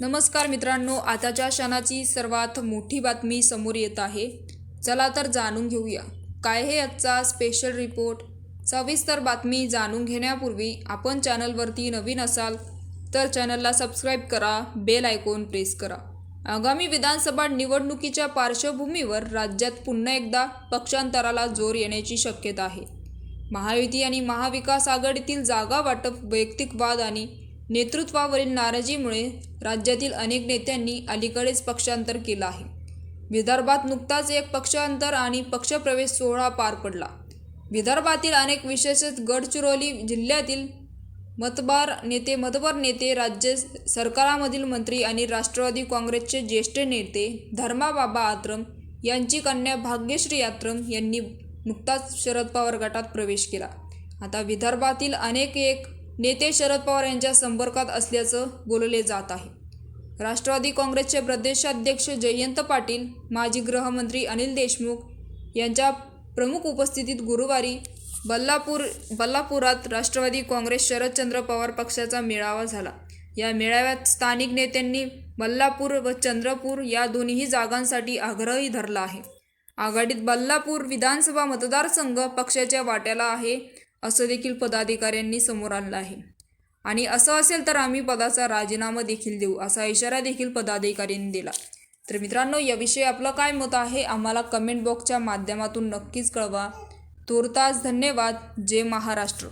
नमस्कार मित्रांनो आताच्या क्षणाची सर्वात मोठी बातमी समोर येत आहे. चला तर जाणून घेऊया. काय हे आजचा स्पेशल रिपोर्ट सविस्तर बातमी जाणून घेण्यापूर्वी आपण चॅनलवरती नवीन असाल तर चॅनलला सबस्क्राईब करा बेल आयकॉन प्रेस करा. आगामी विधानसभा निवडणुकीच्या पार्श्वभूमीवर राज्यात पुन्हा एकदा पक्षांतराला जोर येण्याची शक्यता आहे. महायुती आणि महाविकास आघाडीतील जागा वाटप वैयक्तिक वाद आणि नेतृत्वावरील नाराजीमुळे राज्यातील अनेक नेत्यांनी अलीकडेच पक्षांतर केलं आहे. विदर्भात नुकताच एक पक्षांतर आणि पक्षप्रवेश सोहळा पार पडला. विदर्भातील अनेक विशेषतः गडचिरोली जिल्ह्यातील मतबार नेते मतबार नेते राज्य सरकारामधील मंत्री आणि राष्ट्रवादी काँग्रेसचे ज्येष्ठ नेते धर्माबाबा आत्रम यांची कन्या भाग्यश्री आत्रम यांनी नुकताच शरद पवार गटात प्रवेश केला. आता विदर्भातील अनेक एक नेते शरद पवार यांच्या संपर्कात असल्याचं बोलले जात आहे. राष्ट्रवादी काँग्रेसचे प्रदेशाध्यक्ष जयंत पाटील माजी गृहमंत्री अनिल देशमुख यांच्या प्रमुख उपस्थितीत गुरुवारी बल्लापूर बल्लापुरात राष्ट्रवादी काँग्रेस शरदचंद्र पवार पक्षाचा मेळावा झाला. या मेळाव्यात स्थानिक नेत्यांनी बल्लापूर व चंद्रपूर या दोन्ही जागांसाठी आग्रही धरला आहे. आघाडीत बल्लापूर विधानसभा मतदारसंघ पक्षाच्या वाट्याला आहे असं देखील पदाधिकाऱ्यांनी समोर आणलं आहे. आणि असं असेल तर आम्ही पदाचा राजीनामा देखील देऊ असा इशारा देखील पदाधिकाऱ्यांनी दिला. तर मित्रांनो याविषयी आपलं काय मत आहे आम्हाला कमेंट बॉक्सच्या माध्यमातून नक्कीच कळवा. तुर्तास धन्यवाद. जय महाराष्ट्र.